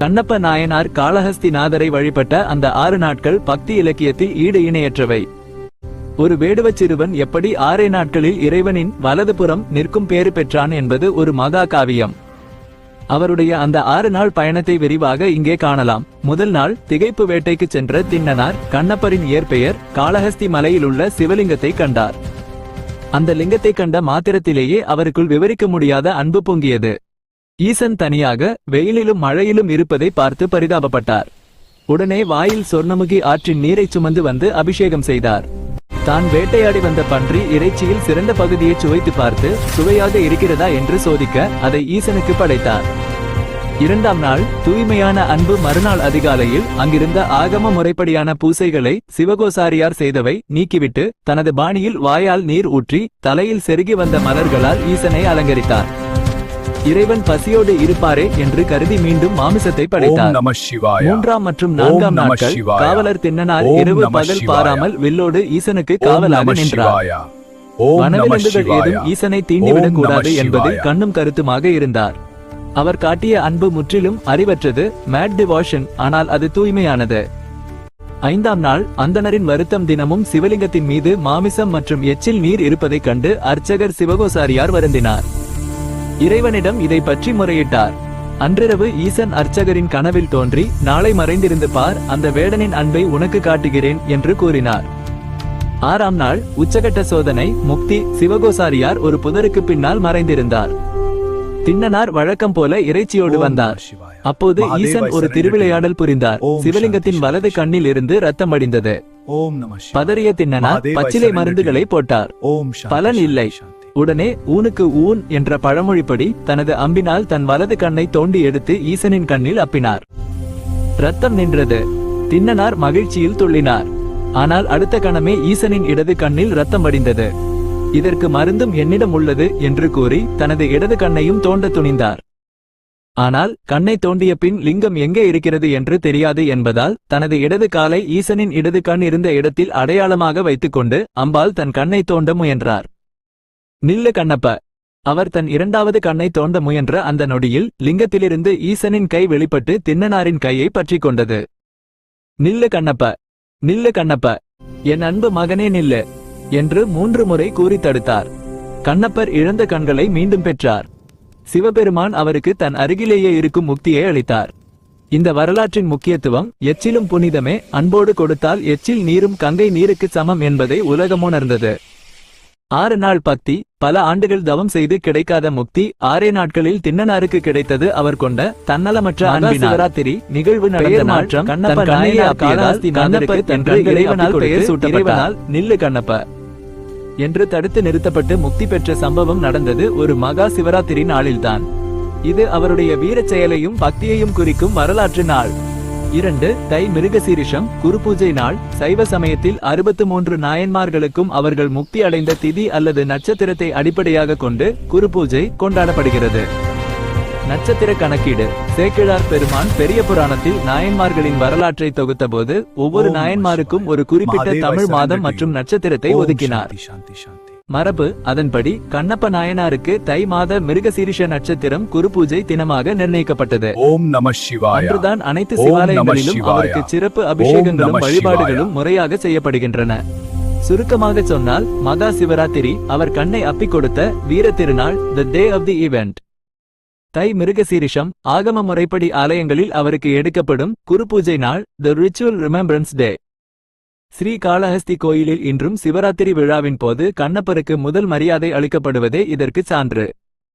கண்ணப்ப நாயனார் காளஹஸ்திநாதரை வழிபட்ட அந்த ஆறு நாட்கள் பக்தி இலக்கியத்தில் ஈடு இணையற்றவை. ஒரு வேடுவச் சிறுவன் எப்படி ஆறே நாட்களில் இறைவனின் வலதுபுறம் நிற்கும் பேறு பெற்றான் என்பது ஒரு மகா காவியம். அவருடைய அந்த ஆறு நாள் பயணத்தை விரிவாக இங்கே காணலாம். முதல் நாள் திகைப்பு வேட்டைக்கு சென்ற திண்ணனார் கண்ணப்பரின் இயற்பெயர் காளஹஸ்தி மலையில் உள்ள சிவலிங்கத்தை கண்டார். அந்த லிங்கத்தை கண்ட மாத்திரத்திலேயே அவருக்குள் விவரிக்க முடியாத அன்பு பொங்கியது. ஈசன் தனியாக வெயிலிலும் மழையிலும் இருப்பதை பார்த்து பரிதாபப்பட்டார். உடனே வாயில் சொர்ணமுகி ஆற்றின் நீரைச் சுமந்து வந்து அபிஷேகம் செய்தார். தான் வேட்டையாடி வந்த பன்றி இறைச்சியில் சிறந்த பகுதியை சுவைத்து பார்த்து சுவையாக இருக்கிறதா? என்று சோதிக்க அதை ஈசனுக்கு படைத்தார். இரண்டாம் நாள் தூய்மையான அன்பு மறுநாள் அதிகாலையில் அங்கிருந்த ஆகம முறைப்படியான பூசைகளை சிவகோசாரியார் செய்தவை நீக்கிவிட்டு தனது பாணியில் வாயால் நீர் ஊற்றி தலையில் செருகி வந்த மலர்களால் ஈசனை அலங்கரித்தார். இறைவன் பசியோடு இருப்பாரே என்று கருதி மீண்டும் மாமிசத்தை படைத்தார். மூன்றாம் மற்றும் நான்காம் நாட்கள். காவலர் ஓம் இரவு பகல். பாராமல் வில்லோடு ஈசனுக்கு காவலாக நின்றார். வனவிலங்குகள் ஏதும் ஈசனை தீண்டிவிடக் கூடாது சிவாய. கண்ணும் கருத்துமாக இருந்தார். அவர் காட்டிய அன்பு முற்றிலும் அறிவற்றது மேட் டிவாஷன் ஆனால் அது தூய்மையானது. ஐந்தாம் நாள் அந்தணரின் வருத்தம் தினமும் சிவலிங்கத்தின் மீது மாமிசம் மற்றும் எச்சில் நீர் இருப்பதைக் கண்டு அர்ச்சகர் சிவகோசாரியார் வருந்தினார். இறைவனிடம் இதை பற்றி முறையிட்டார் அன்றிரவு ஈசன் அர்ச்சகரின் கனவில் தோன்றி நாளை மறைந்திருந்து பார் அந்த வேடனின் அன்பை உனக்கு காட்டுகிறேன் என்று கூறினார் ஆறாம் நாள் உச்சகட்ட சோதனை முக்தி சிவகோசாரியார் ஒரு புதருக்கு பின்னால் மறைந்திருந்தார் திண்ணனார் வழக்கம் போல இறைச்சியோடு வந்தார். அப்போது ஈசன் ஒரு. திருவிளையாடல் புரிந்தார் சிவலிங்கத்தின் வலது கண்ணில் இருந்து ரத்தம் சிவாய. பதறிய திண்ணனார் மகாதேவாய் பச்சிலை. மருந்துகளை போட்டார் பலன் இல்லை. உடனே ஊனுக்கு ஊன் என்ற பழமொழிப்படி தனது அம்பினால் தன் வலது கண்ணை தோண்டி எடுத்து ஈசனின் கண்ணில் அப்பினார். ரத்தம் நின்றது. தின்னனார் மகிழ்ச்சியில் துள்ளினார். ஆனால் அடுத்த கணமே ஈசனின் இடது கண்ணில் ரத்தம் வடிந்தது. இதற்கு மருந்தும் என்னிடம் உள்ளது என்று கூறி தனது இடது கண்ணையும் தோண்ட துணிந்தார். ஆனால் கண்ணை தோண்டிய பின் லிங்கம் எங்கே இருக்கிறது என்று தெரியாது என்பதால் தனது இடது காலை ஈசனின் இடது கண் இருந்த இடத்தில் அடையாளமாக வைத்துக்கொண்டு அம்பாள் தன் கண்ணை தோண்ட முயன்றார். நில்லு கண்ணப்ப. அவர் தன் இரண்டாவது கண்ணை தோண்ட முயன்ற அந்த நொடியில் லிங்கத்திலிருந்து ஈசனின் கை வெளிப்பட்டு தின்னனாரின் கையை பற்றி கொண்டது. நில்லு கண்ணப்ப. நில்லு கண்ணப்ப. என் அன்பு மகனே நில்லு என்று மூன்று முறை கூறி தடுத்தார். கண்ணப்பர் இழந்த கண்களை மீண்டும் பெற்றார். சிவபெருமான் அவருக்கு தன் அருகிலேயே இருக்கும் முக்தியை அளித்தார். இந்த வரலாற்றின் முக்கியத்துவம் எச்சிலும் புனிதமே. அன்போடு கொடுத்தால் எச்சில் நீரும் கங்கை நீருக்கு சமம் என்பதை உலகமுணர்ந்தது. ஆறு நாள் பக்தி பல ஆண்டுகள் தவம் செய்து கிடைக்காத முக்தி ஆறே நாட்களில் திண்ணனாருக்கு கிடைத்தது அவர் கொண்ட தன்னலமற்ற சிவராத்திரி நிகழ்வு நடந்த மாற்றம் பெயர் சூட்டப்பட்டால் நில்லு கண்ணப்ப என்று தடுத்து நிறுத்தப்பட்டு முக்தி பெற்ற சம்பவம் நடந்தது ஒரு மகா சிவராத்திரி நாளில்தான். இது அவருடைய வீரச் செயலையும் பக்தியையும் குறிக்கும் வரலாற்று நாள். இரண்டு தை மிருகசீரிஷம் குருபூஜை நாள் சைவ சமயத்தில் அறுபத்து மூன்று நாயன்மார்களுக்கும் அவர்கள் முக்தி அடைந்த திதி அல்லது நட்சத்திரத்தை அடிப்படையாக கொண்டு குருபூஜை கொண்டாடப்படுகிறது நட்சத்திர கணக்கீடு சேக்கிழார் பெருமான் பெரிய புராணத்தில் நாயன்மார்களின் வரலாற்றை தொகுத்தபோது ஒவ்வொரு ஓம் நாயன்மாருக்கும் ஒரு குறிப்பிட்ட தமிழ் மாதம். மற்றும் நட்சத்திரத்தை ஒதுக்கினார் சாந்தி, சாந்தி, சாந்தி. மரபு அதன்படி கண்ணப்ப நாயனாருக்கு தை மாத மிருகசீரிஷ நட்சத்திரம் குருபூஜை தினமாக நிர்ணயிக்கப்பட்டது. ஓம் நம சிவாய. அன்றுதான் அனைத்து சிவாலயங்களிலும். அவருக்கு சிறப்பு அபிஷேகங்களும் வழிபாடுகளும் முறையாக செய்யப்படுகின்றன. சுருக்கமாக சொன்னால் மகா சிவராத்திரி அவர் கண்ணை அப்பிக் கொடுத்த வீர திருநாள் த டே ஆஃப் தி ஈவெண்ட் தை மிருகசீரிஷம் ஆகம முறைப்படி ஆலயங்களில் அவருக்கு எடுக்கப்படும் குருபூஜை நாள் the ritual remembrance day Srikalahasti கோயிலில் இன்றும் சிவராத்திரி விழாவின் போது கண்ணப்பருக்கு முதல் மரியாதை அளிக்கப்படுவதே இதற்கு சான்று.